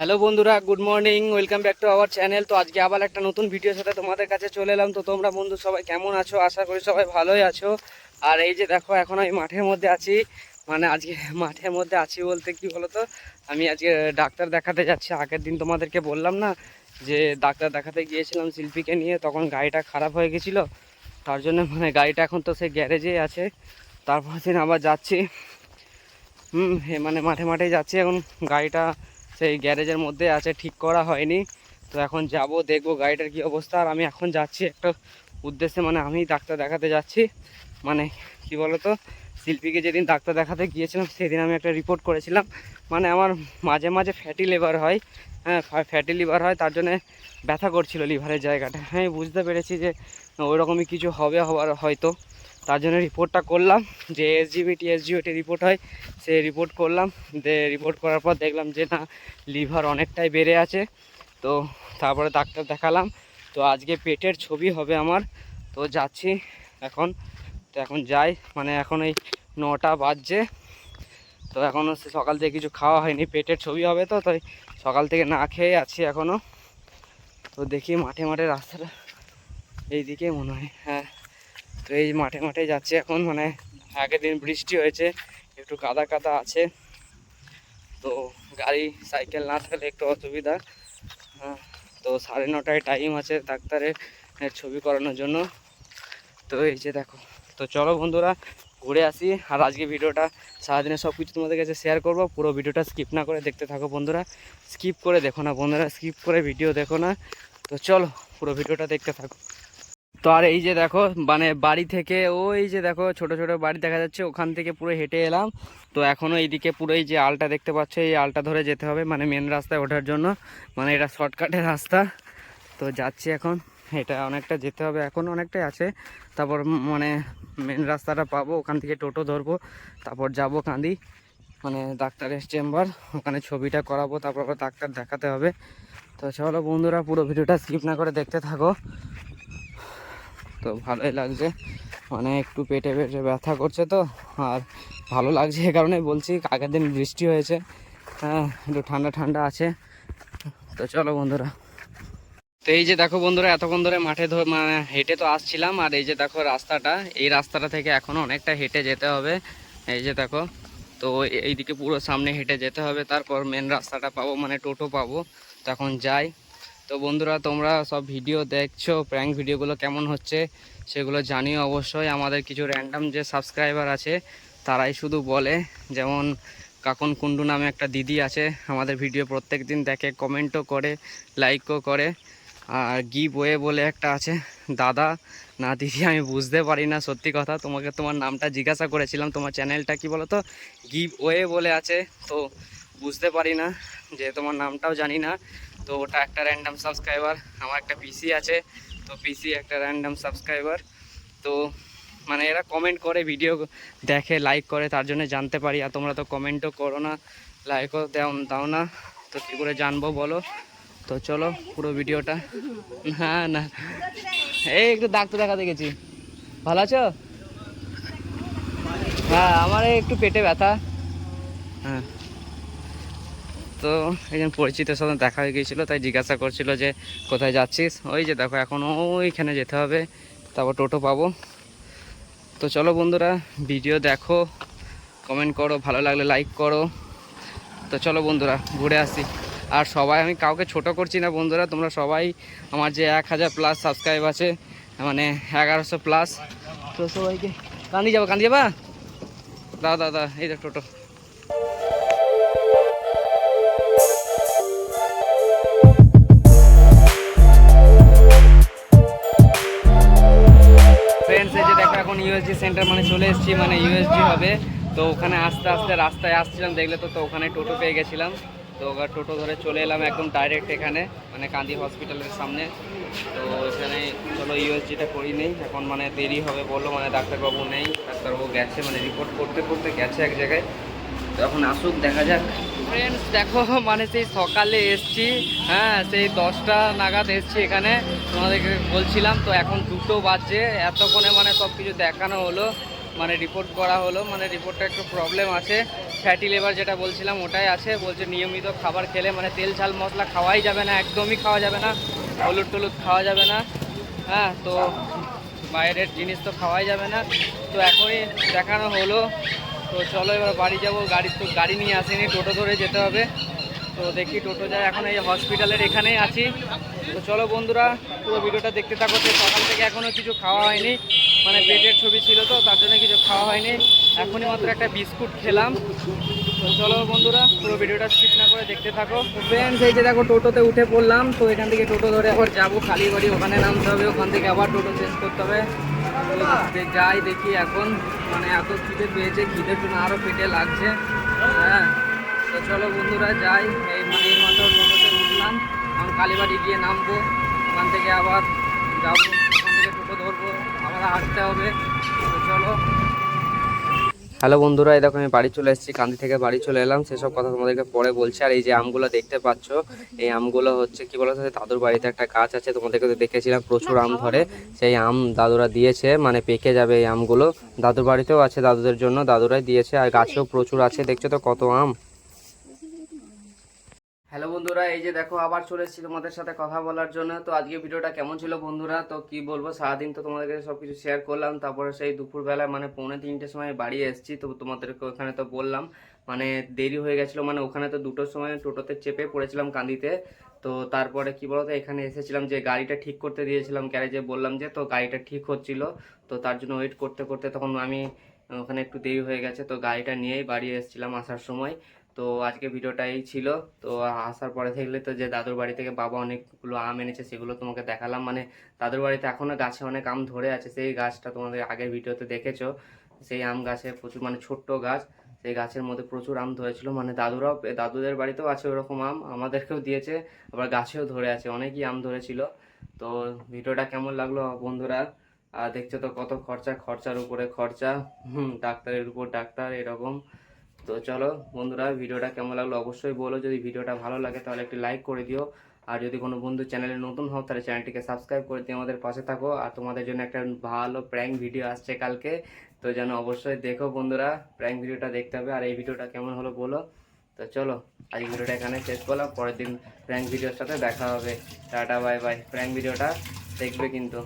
Hello বন্ধুরা good morning welcome back to our channel তো আজকে আবার একটা নতুন ভিডিওর সাথে তোমাদের কাছে চলে এলাম। তো তোমরা বন্ধু সবাই কেমন আছো? আশা করি সবাই ভালোই আছো। আর এই যে দেখো, এখন আমি মাঠের মধ্যে আছি। মানে আজকে মাঠের মধ্যে আছি বলতে কি বলো তো আমি আজকে ডাক্তার দেখাতে যাচ্ছি। আগের দিন তোমাদেরকে বললাম না যে ডাক্তার দেখাতে গিয়েছিলাম শিল্পীকে নিয়ে, তখন গাড়িটা খারাপ হয়ে গেছিল। তার জন্য মানে গাড়িটা এখন তো সেই গ্যারেজেই আছে। তারপর দিন আবার যাচ্ছি। হুম মানে মাঠে মাঠে যাচ্ছি। এখন গাড়িটা সেই গ্যারেজের মধ্যে আছে, ঠিক করা হয়নি। তো এখন যাব, দেখব গাড়িটার কি অবস্থা। আর আমি এখন যাচ্ছি একটা উদ্দেশ্যে মানে আমি ডাক্তার দেখাতে যাচ্ছি। মানে কি বলতো, শিল্পীকে যেদিন ডাক্তার দেখাতে গিয়েছিলাম, সেদিন আমি একটা রিপোর্ট করেছিলাম। মানে আমার মাঝে মাঝে ফ্যাটি লিভার হয়। হ্যাঁ ফ্যাটি লিভার হয়, তার জন্য ব্যথা করছিল লিভারের জায়গাটা। হ্যাঁ বুঝতে পেরেছি যে ওই রকমই কিছু হবে হবার হয়তো। তার জন্য রিপোর্টটা করলাম, যে এসজিবিটি এসজিওটি রিপোর্ট হয়, সে রিপোর্ট করলাম, দে রিপোর্ট করার পর দেখলাম যে না, লিভার অনেকটাই বেড়ে আছে, তো তারপরে ডাক্তার দেখালাম, তো আজকে পেটের ছবি হবে আমার, তো যাচ্ছি এখন, তো এখন যাই মানে এখন এই নটা বাজছে, তো এখনও সকাল থেকে কিছু খাওয়া হয়নি, পেটের ছবি হবে তো, তাই সকাল থেকে না খেয়ে আছি এখনও তো দেখি মাঠে মাঠে রাস্তাটা, এইদিকে মনে হয় হ্যাঁ। তো এই মাঠে মাঠে যাচ্ছে এখন মানে আগের দিন বৃষ্টি হয়েছে, একটু কাদা কাদা আছে। তো গাড়ি, সাইকেল না থাকলে একটু অসুবিধা। তো সাড়ে নটায় টাইম আছে ডাক্তারের ছবি করানোর জন্য। তো এই যে দেখো, তো চলো বন্ধুরা, ঘুরে আসি। আর আজকে ভিডিওটা সারাদিনে সব কিছু তোমাদের কাছে শেয়ার করব। পুরো ভিডিওটা স্কিপ না করে দেখতে থাকো বন্ধুরা। স্কিপ করে দেখো না বন্ধুরা স্কিপ করে ভিডিও দেখো না। তো চলো পুরো ভিডিওটা দেখতে থাকো। তো আর এই যে দেখো মানে বাড়ি থেকে ওই যে দেখো, ছোট ছোট বাড়ি দেখা যাচ্ছে, ওখান থেকে পুরো হেঁটে এলাম। তো এখনও এইদিকে পুরো এই যে আলটা দেখতে পাচ্ছ, এই আলটা ধরে যেতে হবে মানে মেন রাস্তায় ওঠার জন্য। মানে এটা শর্টকাটের রাস্তা। তো যাচ্ছি এখন। এটা অনেকটা যেতে হবে, এখন অনেকটাই আছে। তারপর মানে মেন রাস্তাটা পাবো, ওখান থেকে টোটো ধরবো, তারপর যাব কান্দি। মানে ডাক্তারের চেম্বার ওখানে ছবিটা করাবো, তারপর ডাক্তার দেখাতে হবে। তো চলো বন্ধুরা, পুরো ভিডিওটা স্কিপ না করে দেখতে থাকো। তো ভালোই লাগছে। মানে একটু পেটে পেটে ব্যথা করছে তো, আর ভালো লাগছে এ কারণে বলছি, আগের দিন বৃষ্টি হয়েছে। হ্যাঁ একটু ঠান্ডা ঠান্ডা আছে। তো চলো বন্ধুরা। তো এই যে দেখো বন্ধুরা, এতক্ষণ ধরে মাঠে মানে হেঁটে তো আসছিলাম, আর এই যে দেখো রাস্তাটা, এই রাস্তাটা থেকে এখনও অনেকটা হেঁটে যেতে হবে। এই যে দেখো, তো এইদিকে পুরো সামনে হেঁটে যেতে হবে, তারপর মেন রাস্তাটা পাবো মানে টোটো পাবো। তখন যাই। তো বন্ধুরা, তোমরা সব ভিডিও দেখছ প্র্যাঙ্ক ভিডিওগুলো কেমন হচ্ছে সেগুলো জানিও অবশ্যই। আমাদের কিছু র্যান্ডাম যে সাবস্ক্রাইবার আছে, তারাই শুধু বলে। যেমন কাকন কুন্ডু নামে একটা দিদি আছে, আমাদের ভিডিও প্রত্যেক দিন দেখে কমেন্টও করে লাইকও করে। আর গিভ ওয়ে বলে একটা আছে, দাদা, না দিদি, আমি বুঝতে পারি না, সত্যি কথা, তোমাকে তোমার নামটা জিজ্ঞাসা করেছিলাম, তোমার চ্যানেলটা কি বলো তো গিভ ওয়ে বলে আছে, তো বুঝতে পারি না, যে তোমার নামটাও জানি না। তো ওটা একটা র্যান্ডাম সাবস্ক্রাইবার আমার একটা পিসি আছে, তো পিসি একটা র্যান্ডাম সাবস্ক্রাইবার তো মানে এরা কমেন্ট করে ভিডিও দেখে লাইক করে, তার জন্য জানতে পারি। আর তোমরা তো কমেন্টও করো না লাইকও দাও দাও না। তো কী করে জানব বলো? তো চলো, পুরো ভিডিওটা না না। এই একটু ডাক্তার দেখাতে গেছি ভালো আছো? হ্যাঁ আমার একটু পেটে ব্যথা। হ্যাঁ। তো একজন পরিচিতের সাথে দেখা হয়ে গিয়েছিল, তাই জিজ্ঞাসা করছিল যে কোথায় যাচ্ছিস? ওই যে দেখো, এখন ওইখানে যেতে হবে, তারপর টোটো পাবো। তো চলো বন্ধুরা, ভিডিও দেখো কমেন্ট করো, ভালো লাগলে লাইক করো। তো চলো বন্ধুরা, ঘুরে আসি। আর সবাই, আমি কাউকে ছোট করছি না বন্ধুরা, তোমরা সবাই আমার যে এক হাজার প্লাস সাবস্ক্রাইব আছে মানে এগারোশো প্লাস তো সবাইকে, কান্দি যাব, কান্দি যাবা? দাদা দাদা এই দেখ টোটো। সেন্টার মানে চলে এসেছি মানে ইউএসডি হবে। তো ওখানে আস্তে আস্তে রাস্তায় আসছিলাম, দেখলে তো তো ওখানে টোটো পেয়ে গেছিলাম। তো ওখানে টোটো ধরে চলে এলাম একদম ডাইরেক্ট এখানে মানে কান্দি হসপিটালের সামনে। তো এখানে চলো ইউএসজিটা করি নেই, এখন মানে দেরি হবে বলল মানে ডাক্তারবাবু নেই, ডাক্তারবাবু গেছে মানে রিপোর্ট করতে করতে গেছে এক জায়গায়। এখন আসুক, দেখা যাক। ফ্রেন্ডস দেখো মানে সেই সকালে এসছি হ্যাঁ সেই দশটা নাগাদ এসছি এখানে। তোমাদেরকে বলছিলাম, তো এখন দুটো বাজছে। এতক্ষণে মানে সব কিছু দেখানো হলো মানে রিপোর্ট করা হলো মানে রিপোর্টটা একটু প্রবলেম আছে। ফ্যাটি লিভার যেটা বলছিলাম, ওটাই আছে। বলছে নিয়মিত খাবার খেলে মানে তেল, ঝাল, মশলা খাওয়াই যাবে না, একদমই খাওয়া যাবে না। হলুদ টলুদ খাওয়া যাবে না। হ্যাঁ তো বাইরের জিনিস তো খাওয়াই যাবে না। তো এখনই দেখানো হলো। তো চলো এবার বাড়ি যাব, গাড়ি তো, গাড়ি নিয়ে আসেনি, টোটো ধরে যেতে হবে। তো দেখি টোটো যায়, এখন এই হসপিটালের এখানেই আছি। তো চলো বন্ধুরা, পুরো ভিডিওটা দেখতে থাকো। সকাল থেকে এখনও কিছু খাওয়া হয়নি। মানে পেটের ছবি ছিল তো, তার জন্য কিছু খাওয়া হয়নি। এখনই মাত্র একটা বিস্কুট খেলাম। তো চলো বন্ধুরা, পুরো ভিডিওটা স্কিপ না করে দেখতে থাকো। ফ্রেন্ডস এই যে দেখো, টোটোতে উঠে পড়লাম। তো এখান থেকে টোটো ধরে আবার যাব। কালীবাড়ি ওখানে নামতে হবে। ওখান থেকে আবার টোটো চেঞ্জ করতে হবে। যাই দেখি এখন। মানে এত খিদে পেয়েছে খিদের জন্য আরও পেটে লাগছে। হ্যাঁ। তো চলো বন্ধুরা, যাই। এই মানে এই মাত্র টোটোতে উঠলাম। এখন কালীবাড়ি গিয়ে নামবো। ওখান থেকে আবার যাব। ওখান থেকে টোটো ধরবো। আবার হাঁটতে হবে। চলো। হ্যালো বন্ধুরা, এই দেখো আমি বাড়ি চলে এসেছি। কান্দি থেকে বাড়ি চলে এলাম। সেসব কথা তোমাদেরকে পরে বলছি। আর এই যে আমগুলো দেখতে পাচ্ছ, এই আমগুলো হচ্ছে কি বলতো দাদুর বাড়িতে একটা গাছ আছে। তোমাদেরকে তো দেখেছিলাম প্রচুর আম ধরে। সেই আম দাদুরা দিয়েছে। মানে পেকে যাবে এই আমগুলো। দাদুর বাড়িতেও আছে দাদুদের জন্য। দাদুরাই দিয়েছে। আর গাছেও প্রচুর আছে। দেখছ তো কত আম? হ্যালো বন্ধুরা, এই যে দেখো আবার চলে এসেছি তোমাদের সাথে কথা বলার জন্য। তো আজকে ভিডিওটা কেমন ছিল বন্ধুরা? তো কি বলব, সারাদিন তো তোমাদেরকে সব কিছু শেয়ার করলাম। তারপরে সেই দুপুরবেলা মানে পৌনে তিনটের সময় বাড়ি এসেছি, তো তোমাদেরকে ওখানে তো বললাম। মানে দেরি হয়ে গেছিল মানে ওখানে তো দুটোর সময় টোটোতে চেপে পড়েছিলাম কান্দিতে তো তারপরে কি বলতো, এখানে এসেছিলাম যে গাড়িটা ঠিক করতে দিয়েছিলাম গ্যারেজে, বললাম যে তো গাড়িটা ঠিক হচ্ছিল। তো তার জন্য ওয়েট করতে করতে তখন আমি ওখানে একটু দেরি হয়ে গেছে, তো গাড়িটা নিয়েই বাড়ি এসেছিলাম আসার সময়। তো আজকে ভিডিওটা এই ছিল। তো আসার পরে দেখলে তো যে দাদুর বাড়ি থেকে বাবা অনেকগুলো আম এনেছে, সেগুলো তোমাকে দেখালাম। মানে দাদুর বাড়িতে এখনও গাছে অনেক আম ধরে আছে, সেই গাছটা তোমাদের আগের ভিডিওতে দেখেছ। সেই আম গাছে প্রচুর মানে ছোট্ট গাছ, সেই গাছের মধ্যে প্রচুর আম ধরেছিল। মানে দাদুরাও, দাদুদের বাড়িতেও আছে ওরকম আম, আমাদেরকেও দিয়েছে, আবার গাছেও ধরে আছে, অনেকই আম ধরেছিল। তো ভিডিওটা কেমন লাগল বন্ধুরা? আর দেখছ তো কত খরচা, খরচার উপরে খরচা। ডাক্তারের উপর ডাক্তার, এরকম। তো চলো বন্ধুরা, ভিডিওটা কেমন লাগল অবশ্যই বলো। যদি ভিডিওটা ভালো লাগে তাহলে একটি লাইক করে দিও। আর যদি কোনো বন্ধু চ্যানেলে নতুন হও, তাহলে চ্যানেলটিকে সাবস্ক্রাইব করে দিয়ে আমাদের পাশে থাকো। আর তোমাদের জন্য একটা ভালো প্র্যাঙ্ক ভিডিও আসছে কালকে। তো যেন অবশ্যই দেখো বন্ধুরা প্র্যাঙ্ক ভিডিওটা দেখতে হবে। আর এই ভিডিওটা কেমন হলো বলো। তো চলো আজ ভিডিওটা এখানে শেষ করলাম। পরের দিন প্র্যাঙ্ক ভিডিওর সাথে দেখা হবে। টাটা বাই বাই প্র্যাঙ্ক ভিডিওটা দেখবে কিন্তু।